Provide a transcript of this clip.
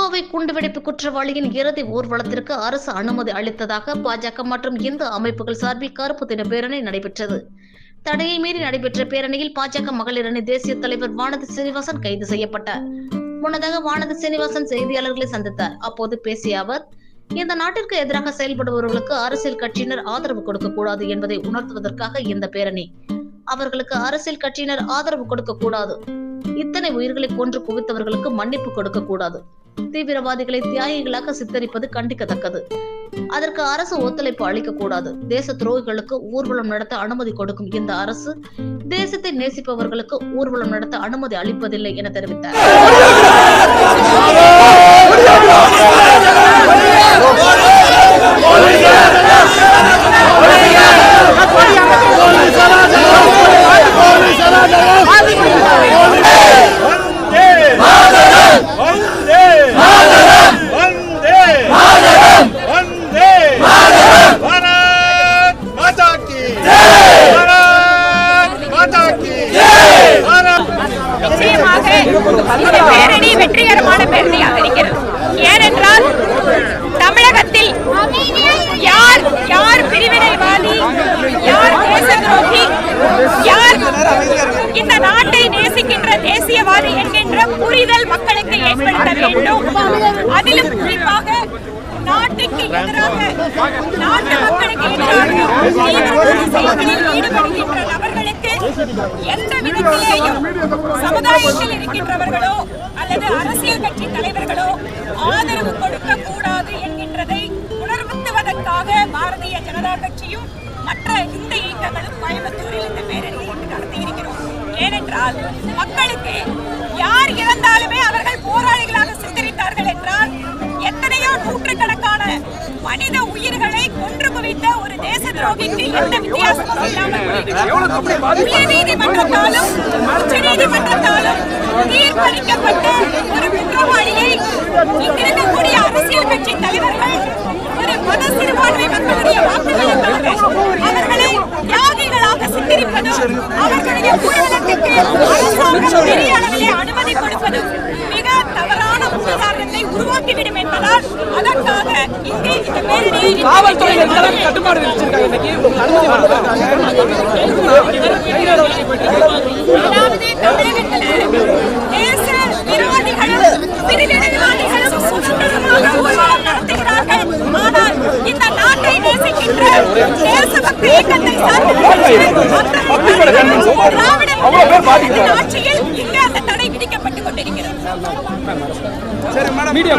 கோவை குண்டுவெடிப்பு குற்றவாளியின் இறுதி ஊர்வலத்திற்கு அரசு அனுமதி அளித்ததாக பாஜக மற்றும் இந்து அமைப்புகள் சார்பில் கருப்பு தின பேரணி நடைபெற்றது. தடையை மீறி நடைபெற்ற பேரணியில் பாஜக மகளிர் அணி தேசிய தலைவர் வானதி சீனிவாசன் கைது செய்யப்பட்டார். முன்னதாக வானதி சீனிவாசன் செய்தியாளர்களை சந்தித்தார். அப்போது பேசிய அவர் இந்த நாட்டிற்கு எதிராக செயல்படுபவர்களுக்கு அரசியல் கட்சியினர் ஆதரவு கொடுக்க கூடாது என்பதை உணர்த்துவதற்காக இந்த பேரணி. அவர்களுக்கு அரசியல் கட்சியினர் ஆதரவு கொடுக்க கூடாது இத்தனை உயிர்களை கொன்று குவித்தவர்களுக்கு மன்னிப்பு கொடுக்க கூடாது தீவிரவாதிகளை தியாகிகளாக சித்தரிப்பது கண்டிக்கத்தக்கது. அதற்கு அரசு ஒத்துழைப்பு அளிக்க கூடாது தேச துரோகிகளுக்கு ஊர்வலம் நடத்த அனுமதி கொடுக்கும் இந்த அரசு தேசத்தை நேசிப்பவர்களுக்கு ஊர்வலம் நடத்த அனுமதி அளிப்பதில்லை என தெரிவித்தார். வந்தே இந்த பேரணி வெற்றிகரமான பேரணியாக இருக்கிறது. ஏனென்றால் தமிழகத்தில் யார் யார் பிரிவினைவாதி யார் தேச துரோகி யார் இந்த நாட்டை நேசிக்கின்ற தேசியவாதி என்கின்ற புரிதல் மக்களுக்கு ஏற்படுத்த வேண்டும். அதிலும் குறிப்பாக நாட்டுக்கு எதிராக நாட்டு மக்களுக்கு எதிராக ஈடுபடுகின்ற நபர்கள் எந்த விதத்திலேயும் சமுதாயத்தில் இருக்கின்றவர்களோ அல்லது அரசியல் கட்சி தலைவர்களோ ஆதரவு கொடுக்க கூடாது என்கின்றதை உணர்வுத்துவதற்காக பாரதிய ஜனதா கட்சியும் மற்ற இந்த இயக்கங்களும் கோயம்புத்தூரில் இந்த பேரணியை இன்று நடத்தியிருக்கிறோம் ஏனென்றால் மக்களுக்கு யார் இறந்தாலுமே அவர்கள் போராளிகளாக சித்தரித்தார்கள் என்றால் எத்தனையோ நூற்றுக்கணக்கான மனித உயிர்களை கொன்று குவித்த ஒரு தேச துரோகிக்கு எந்த வித்தியாசமும் இல்லாமல். உயர் நீதிமன்றத்தாலும் உச்ச நீதிமன்றத்தாலும் தீர்ப்பளிக்கப்பட்ட ஒரு குற்றவாளியை இங்கிருக்கக்கூடிய அரசியல் கட்சி தலைவர்கள் ஒரு மத சிறுபான்மை மக்களுடைய வாக்குகளுக்காக அவர்களை தியாகிகளாக சித்தரிப்பதும் அவர்களுடைய ஊழலுக்கு அரசாங்கம் பெரிய அளவிலே அனுமதி கொடுப்பதும் மிக தவறான உதாரணத்தை உருவாக்கிவிடும் என்பதால் அதற்காக இங்கே இந்த பேரணியை காவல்துறையினர் இதெல்லாம் கட்டுப்பாடு விதிச்சிருக்காங்க. இன்னைக்கு உங்களுக்கு அனுமதி அதாவது தமிழகத்தில் தேச விரோதிகளும் பிரிவினைவாதிகளும் சுதந்திரமாக ஊர்வலம் நடத்துகிறார்கள். ஆனால் இந்த நாட்டை நேசிக்கின்ற தேசபக்தி இயக்கத்தை சார்ந்த திராவிட முன்னேற்ற ஆட்சியில் இங்கே அந்த தடை விதிக்கப்பட்டுக் கொண்டிருக்கிறது. மீடியா